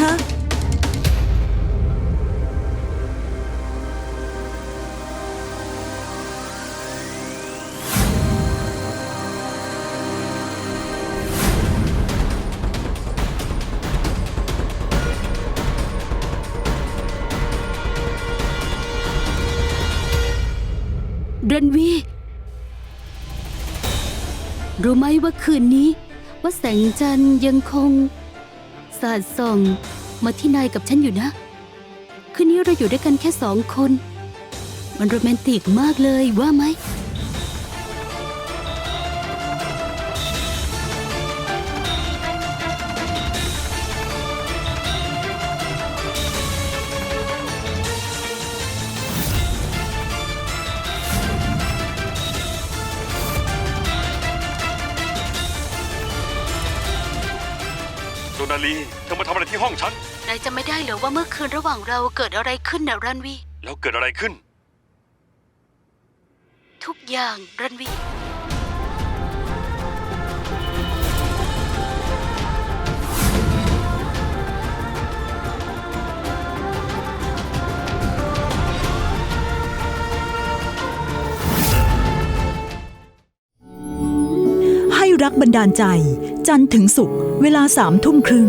คะ เรนวี รู้ไหมว่าคืนนี้ ว่าแสงจันทร์ยังคง สาดส่องมาที่นายกับฉันอยู่นะ คืนนี้เราอยู่ด้วยกันแค่สองคน มันโรแมนติกมากเลยว่าไหม โดนาลีเธอมาทำอะไรที่ห้องฉัน นายจะไม่ได้เหรอว่าเมื่อคืนระหว่างเราเกิดอะไรขึ้นนะรันวี แล้วเกิดอะไรขึ้น ทุกอย่างรันวี รักบันดาลใจ จันทร์ถึงศุกร์เวลาสามทุ่มครึ่ง